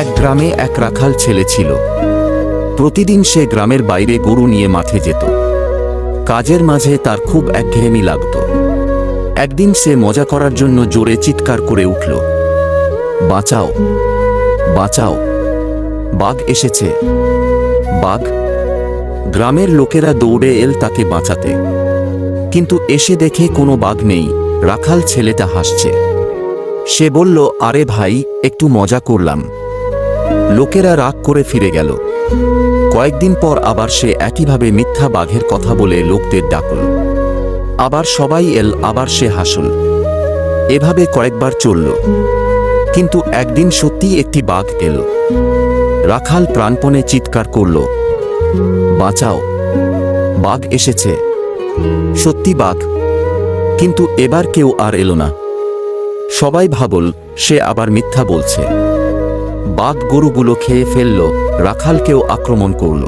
এক গ্রামে এক রাখাল ছেলে ছিল। প্রতিদিন সে গ্রামের বাইরে গরু নিয়ে মাঠে যেত। কাজের মাঝে তার খুব একঘেয়েমি লাগত। একদিন সে মজা করার জন্য জোরে চিৎকার করে উঠল, বাঁচাও বাঁচাও, বাঘ এসেছে, বাঘ। গ্রামের লোকেরা দৌড়ে এল তাকে বাঁচাতে। কিন্তু এসে দেখে কোনো বাঘ নেই। রাখাল ছেলেটা হাসছে। সে বলল, আরে ভাই, একটু মজা করলাম। লোকেরা রাগ করে ফিরে গেল। কয়েকদিন পর আবার সে একইভাবে মিথ্যা বাঘের কথা বলে লোকদের ডাকল। আবার সবাই এল, আবার সে হাসল। এভাবে কয়েকবার চলল। কিন্তু একদিন সত্যি একটি বাঘ এল। রাখাল প্রাণপণে চিৎকার করল, বাঁচাও, বাঘ এসেছে। সত্যি বাঘ, কিন্তু এবার কেউ আর এলো না। সবাই ভাবল, সে আবার মিথ্যা বলছে। বাঘ গরুগুলো খেয়ে ফেলল রাখালকেও আক্রমণ করল।